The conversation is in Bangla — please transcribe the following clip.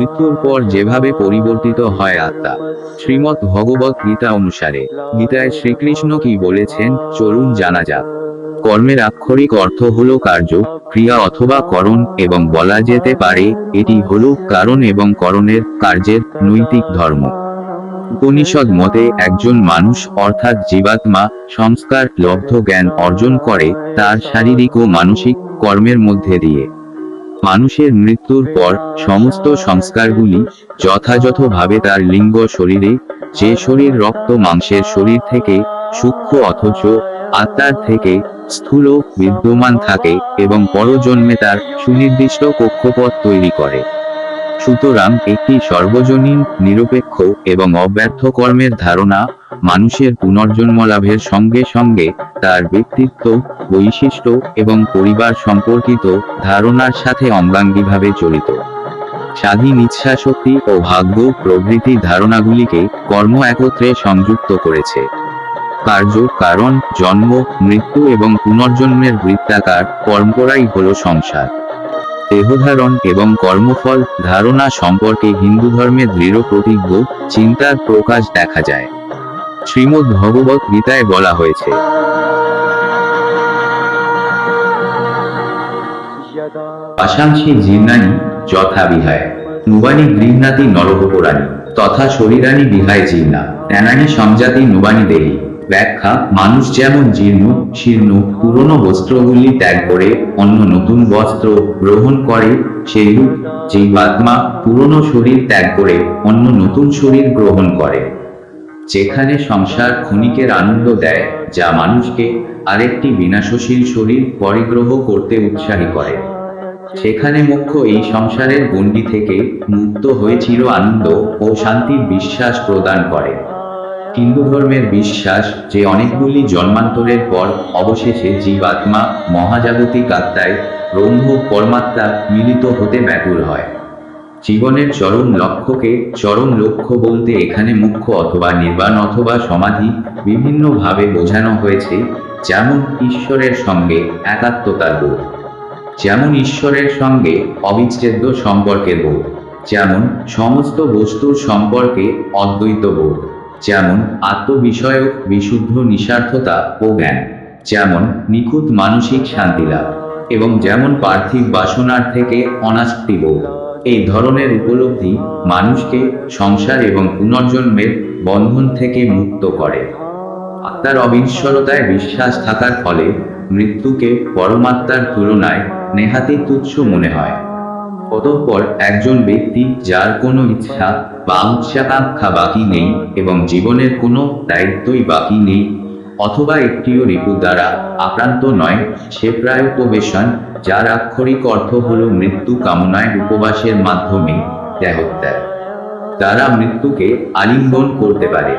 মৃত্যুর পর যেভাবে পরিবর্তিত হয় আত্মা, শ্রীমৎ ভগবত গীতা অনুসারে, গীতায় শ্রীকৃষ্ণ কি বলেছেন, চলুন জানা যাক। কর্মের আক্ষরিক অর্থ হলো কার্য, ক্রিয়া অথবা করণ এবং বলা যেতে পারে, এটি হলো কারণ এবং করণের কার্যের নৈতিক ধর্ম। উপনিষদ মতে একজন মানুষ অর্থাৎ জীবাত্মা, সংস্কার, লব্ধ জ্ঞান অর্জন করে, তার শারীরিক ও মানসিক কর্মের মধ্যে দিয়ে। মানুষের মৃত্যুর পর সমস্ত সংস্কারগুলি যথাযথভাবে তার লিঙ্গ শরীরে, যে শরীর রক্ত মাংসের শরীর থেকে, সূক্ষ্ম অথচ আত্মার থেকে, স্থূল, বিদ্যমান থাকে এবং পরজন্মে তার সুনির্দিষ্ট কক্ষপথ তৈরি করে। সুতরাং একটি সর্বজনীন, নিরপেক্ষ এবং অব্যর্থ কর্মের ধারণা মানুষের পুনর্জন্ম লাভের সঙ্গে সঙ্গে তার ব্যক্তিত্ব, বৈশিষ্ট্য এবং পরিবার সম্পর্কিত ধারণার সাথে অঙ্গাঙ্গিভাবে জড়িত। স্বাধীন ইচ্ছাশক্তি ও ভাগ্য প্রভৃতি ধারণাগুলিকে কর্ম একত্রে সংযুক্ত করেছে। কার্য, কারণ, জন্ম, মৃত্যু এবং পুনর্জন্মের বৃত্তাকার পরম্পরাই হল সংসার। দেহধারণ এবং কর্মফল ধারণা সম্পর্কে হিন্দু ধর্মে দৃঢ় প্রতিজ্ঞ, চিন্তার প্রকাশ দেখা যায়। শ্রীমদ্ ভগবত গীতায় বলা হয়েছে, পাশাংশী জীর্ণানি যথা বিহায়, নুবানি গৃহ্ণাতি নরহপরাণী, তথা শরীরানি বিহায় জীর্ণা তেনানি সংজাতি নুবানি দেহি। ব্যাখ্যা, মানুষ যেমন জীর্ণ, শীর্ণ, পুরনো বস্ত্রগুলি ত্যাগ করে, অন্য নতুন বস্ত্র গ্রহণ করে, সেইরূপ জীবাত্মা পুরনো শরীর ত্যাগ করে, অন্য নতুন শরীর গ্রহণ করে। যেখানে সংসার ক্ষণিকের আনন্দ দেয়, যা মানুষকে আরেকটি বিনাশশীল শরীর পরিগ্রহ করতে উৎসাহী করে। সেখানে মুখ্য এই সংসারের গণ্ডি থেকে মুক্ত হয়ে চির আনন্দ ও শান্তির বিশ্বাস প্রদান করে। হিন্দু ধর্মের বিশ্বাস যে অনেকগুলি জন্মান্তরের পর অবশেষে জীবাত্মা মহাজাগতিক আত্মায় ব্রহ্ম পরমাত্মা মিলিত হতে ব্যাকুল হয়। জীবনের চরম লক্ষ্যকে চরম লক্ষ্য বলতে এখানে মুখ্য অথবা নির্বাণ অথবা সমাধি বিভিন্নভাবে বোঝানো হয়েছে যেমন ঈশ্বরের সঙ্গে একাত্মতার বোধ, যেমন ঈশ্বরের সঙ্গে অবিচ্ছেদ্য সম্পর্কের বোধ, যেমন সমস্ত বস্তুর সম্পর্কে অদ্বৈত বোধ। যেমন আত্মবিষয়ক, বিশুদ্ধ নিঃস্বার্থতা ও জ্ঞান, যেমন নিখুঁত মানসিক শান্তি লাভ, এবং যেমন পার্থিব বাসনার থেকে অনাস্তি বোধ। এই ধরনের উপলব্ধি মানুষকে সংসার এবং পুনর্জন্মের বন্ধন থেকে মুক্ত করে। আত্মার অবিশ্বরতায় বিশ্বাস থাকার ফলে মৃত্যুকে পরমাত্মার তুলনায় নেহাতি তুচ্ছ মনে হয়। অতঃপর একজন ব্যক্তি যার কোনো ইচ্ছা বা উচ্চাকাঙ্ক্ষা বাকি নেই এবং জীবনের কোনো দায়িত্বই বাকি নেই, অথবা একটিও রিপু দ্বারা আক্রান্ত নয়, সে প্রায় উপবেশন যার আক্ষরিক অর্থ হল মৃত্যু কামনায় উপবাসের মাধ্যমে দেহত্যাগ তারা মৃত্যুকে আলিঙ্গন করতে পারে।